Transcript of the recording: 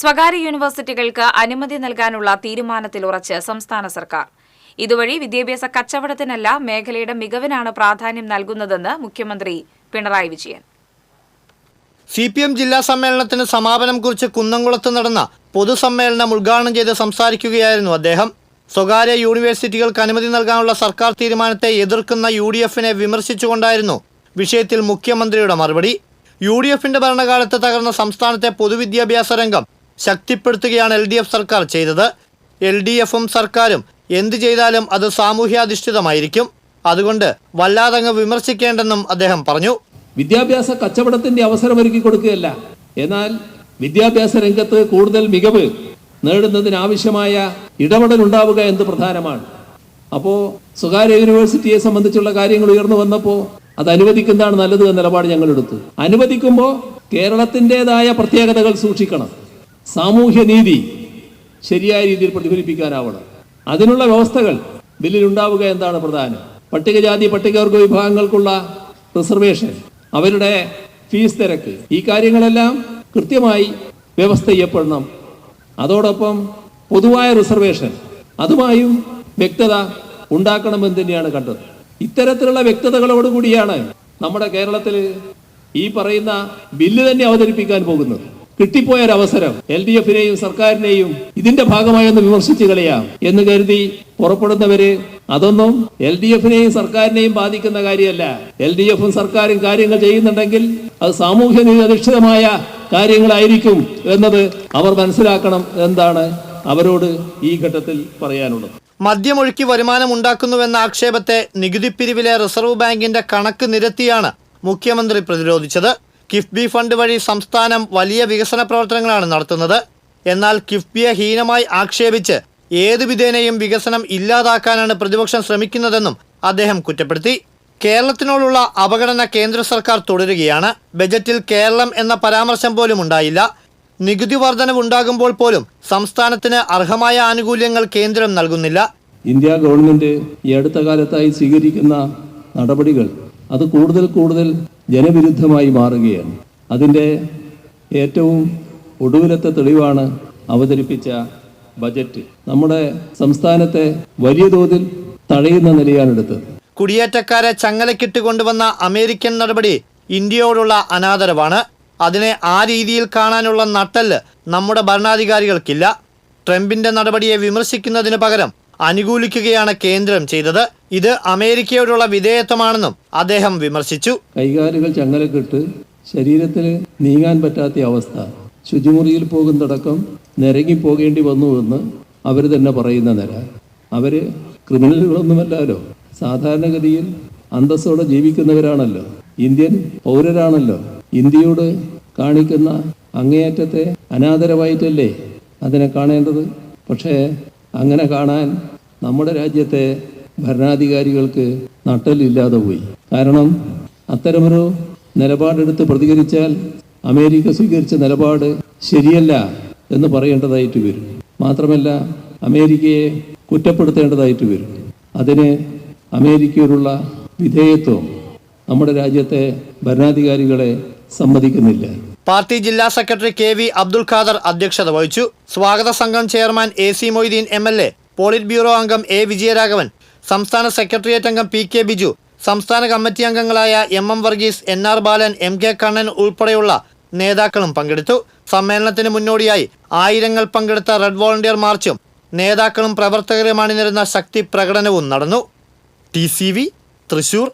സ്വകാര്യ യൂണിവേഴ്സിറ്റികൾക്ക് അനുമതി നൽകാനുള്ള തീരുമാനത്തിൽ ഉറച്ച് സംസ്ഥാന സർക്കാർ. ഇതുവഴി വിദ്യാഭ്യാസ കച്ചവടത്തിനല്ല മേഖലയുടെ മികവിനാണ് പ്രാധാന്യം നൽകുന്നതെന്ന് മുഖ്യമന്ത്രി Pinarayi Vijayan. C P M ജില്ലാ സമ്മേളനത്തിന് സമാപനം കുറിച്ച് കുന്നംകുളത്ത് നടന്ന പൊതുസമ്മേളനം ഉദ്ഘാടനം ചെയ്ത് സംസാരിക്കുകയായിരുന്നു അദ്ദേഹം. സ്വകാര്യ യൂണിവേഴ്സിറ്റികൾക്ക് അനുമതി നൽകാനുള്ള സർക്കാർ തീരുമാനത്തെ എതിർക്കുന്ന യു ഡി എഫിനെ വിമർശിച്ചുകൊണ്ടായിരുന്നു വിഷയത്തിൽ മുഖ്യമന്ത്രിയുടെ മറുപടി. യു ഡി എഫിന്റെ ഭരണകാലത്ത് തകർന്ന സംസ്ഥാനത്തെ പൊതുവിദ്യാഭ്യാസ രംഗം ശക്തിപ്പെടുത്തുകയാണ് എൽ ഡി എഫ് സർക്കാർ ചെയ്തത്. എൽ ഡി എഫും സർക്കാരും എന്തു ചെയ്താലും അത് സാമൂഹ്യാധിഷ്ഠിതമായിരിക്കും. അതുകൊണ്ട് വല്ലാതങ്ങ് വിമർശിക്കേണ്ടെന്നും അദ്ദേഹം പറഞ്ഞു. വിദ്യാഭ്യാസ കച്ചവടത്തിന്റെ അവസരം ഒരുക്കി കൊടുക്കുകയല്ല. എന്നാൽ വിദ്യാഭ്യാസ രംഗത്ത് കൂടുതൽ മികവ് നേടുന്നതിനാവശ്യമായ ഇടപെടൽ ഉണ്ടാവുക എന്ന് പ്രധാനമാണ്. അപ്പോൾ സ്വകാര്യ യൂണിവേഴ്സിറ്റിയെ സംബന്ധിച്ചുള്ള കാര്യങ്ങൾ ഉയർന്നു വന്നപ്പോൾ അത് അനുവദിക്കുന്നതാണ് നല്ലത് എന്ന നിലപാട് ഞങ്ങൾ എടുത്തു. അനുവദിക്കുമ്പോൾ കേരളത്തിന്റെതായ പ്രത്യേകതകൾ സൂക്ഷിക്കണം. സാമൂഹ്യ നീതി ശരിയായ രീതിയിൽ പ്രതിഫലിപ്പിക്കാനാവണം. അതിനുള്ള വ്യവസ്ഥകൾ ബില്ലിൽ ഉണ്ടാവുക എന്താണ് പ്രധാനം? പട്ടികജാതി പട്ടികവർഗ വിഭാഗങ്ങൾക്കുള്ള റിസർവേഷൻ അവരുടെ ഫീസ് തിരക്ക് ഈ കാര്യങ്ങളെല്ലാം കൃത്യമായി വ്യവസ്ഥ ചെയ്യപ്പെടണം അതോടൊപ്പം പൊതുവായ റിസർവേഷൻ അതുമായും വ്യക്തത ഉണ്ടാക്കണമെന്ന് തന്നെയാണ് കണ്ടത്. ഇത്തരത്തിലുള്ള വ്യക്തതകളോടുകൂടിയാണ് നമ്മുടെ കേരളത്തിൽ ഈ പറയുന്ന ബില്ല് തന്നെ അവതരിപ്പിക്കാൻ പോകുന്നത്. കിട്ടിപ്പോയ ഒരു അവസരം എൽ ഡി എഫിനെയും സർക്കാരിനെയും ഇതിന്റെ ഭാഗമായി ഒന്ന് വിമർശിച്ചു കളയാം എന്ന് കരുതി പുറപ്പെടുന്നവര് അതൊന്നും എൽ ഡി എഫിനെയും സർക്കാരിനെയും ബാധിക്കുന്ന കാര്യമല്ല. എൽ ഡി എഫും സർക്കാരും കാര്യങ്ങൾ ചെയ്യുന്നുണ്ടെങ്കിൽ അത് സാമൂഹ്യ നീതി അധിഷ്ഠിതമായ കാര്യങ്ങളായിരിക്കും എന്നത് അവർ മനസ്സിലാക്കണം എന്താണ് അവരോട് ഈ ഘട്ടത്തിൽ പറയാനുള്ളത്. മദ്യമൊഴുക്കി വരുമാനം ഉണ്ടാക്കുന്നുവെന്ന ആക്ഷേപത്തെ നികുതി പിരിവിലെ റിസർവ് ബാങ്കിന്റെ കണക്ക് നിരത്തിയാണ് മുഖ്യമന്ത്രി പ്രതിരോധിച്ചത്. കിഫ്ബി ഫണ്ട് വഴി സംസ്ഥാനം വലിയ വികസന പ്രവർത്തനങ്ങളാണ് നടത്തുന്നത്. എന്നാൽ കിഫ്ബിയെ ഹീനമായി ആക്ഷേപിച്ച് ഏതു വിധേനയും വികസനം ഇല്ലാതാക്കാനാണ് പ്രതിപക്ഷം ശ്രമിക്കുന്നതെന്നും അദ്ദേഹം കുറ്റപ്പെടുത്തി. കേരളത്തിനോടുള്ള അവഗണന കേന്ദ്ര സർക്കാർ തുടരുകയാണ്. ബജറ്റിൽ കേരളം എന്ന പരാമർശം പോലും ഉണ്ടായില്ല. നികുതി വർധനവ് ഉണ്ടാകുമ്പോൾ പോലും സംസ്ഥാനത്തിന് അർഹമായ ആനുകൂല്യങ്ങൾ കേന്ദ്രം നൽകുന്നില്ല. ഇന്ത്യ ഗവൺമെന്റ് ഈ അടുത്ത കാലത്തായി സ്വീകരിക്കുന്ന നടപടികൾ അത് കൂടുതൽ കൂടുതൽ ജനവിരുദ്ധമായി മാറുകയാണ്. അതിന്റെ ഏറ്റവും ഒടുവിലത്തെ തെളിവാണ് അവതരിപ്പിച്ച ബജറ്റ്. നമ്മുടെ സംസ്ഥാനത്തെ വലിയ തോതിൽ തടയുന്ന നിലയാണ് എടുത്തത്. കുടിയേറ്റക്കാരെ ചങ്ങലക്കിട്ട് കൊണ്ടുവന്ന അമേരിക്കൻ നടപടി ഇന്ത്യയോടുള്ള അനാദരവാണ്. അതിനെ ആ രീതിയിൽ കാണാനുള്ള നട്ടൽ നമ്മുടെ ഭരണാധികാരികൾക്കില്ല. ട്രംപിന്റെ നടപടിയെ വിമർശിക്കുന്നതിന് പകരം അനുകൂലിക്കുകയാണ് കേന്ദ്രം ചെയ്തത്. ഇത് അമേരിക്കയോടുള്ള വിധേയത്വമാണെന്നും അദ്ദേഹം വിമർശിച്ചു. കൈകാലുകൾ ചങ്ങലക്കിട്ട് ശരീരത്തിന് നീങ്ങാൻ പറ്റാത്ത അവസ്ഥ ശുചിമുറിയിൽ പോകുന്നതടക്കം നിരങ്ങി പോകേണ്ടി വന്നു എന്ന് അവർ തന്നെ പറയുന്ന നില. അവർ ക്രിമിനലുകളൊന്നുമല്ലല്ലോ സാധാരണഗതിയിൽ അന്തസ്സോടെ ജീവിക്കുന്നവരാണല്ലോ ഇന്ത്യൻ പൗരരാണല്ലോ. ഇന്ത്യയോട് കാണിക്കുന്ന അങ്ങേയറ്റത്തെ അനാദരവായിട്ടല്ലേ അതിനെ കാണേണ്ടത്? പക്ഷേ അങ്ങനെ കാണാൻ നമ്മുടെ രാജ്യത്തെ ഭരണാധികാരികൾക്ക് നട്ടലില്ലാതെ പോയി. കാരണം അത്തരമൊരു നിലപാടെടുത്ത് പ്രതികരിച്ചാൽ അമേരിക്ക സ്വീകരിച്ച നിലപാട് ശരിയല്ല എന്ന് പറയേണ്ടതായിട്ട് വരും. മാത്രമല്ല അമേരിക്കയെ കുറ്റപ്പെടുത്തേണ്ടതായിട്ട് വരും. അതിന് അമേരിക്കയോടുള്ള വിധേയത്വം നമ്മുടെ രാജ്യത്തെ ഭരണാധികാരികളെ സമ്മതിക്കുന്നില്ല. പാർട്ടി ജില്ലാ secretary K V Abdul Khader അധ്യക്ഷത വഹിച്ചു. സ്വാഗത സംഘം chairman A C Moideen M L A polit bureau അംഗം എ വിജയരാഘവൻ സംസ്ഥാന സെക്രട്ടേറിയറ്റ് അംഗം പി കെ ബിജു സംസ്ഥാന കമ്മിറ്റി അംഗങ്ങളായ M M Varghese N R Balan M K Kannan ഉൾപ്പെടെയുള്ള നേതാക്കളും പങ്കെടുത്തു. സമ്മേളനത്തിന് മുന്നോടിയായി ആയിരങ്ങൾ പങ്കെടുത്ത റെഡ് വോളണ്ടിയർ മാർച്ചും നേതാക്കളും പ്രവർത്തകരും അണിനിരുന്ന ശക്തി പ്രകടനവും നടന്നു. ടി തൃശൂർ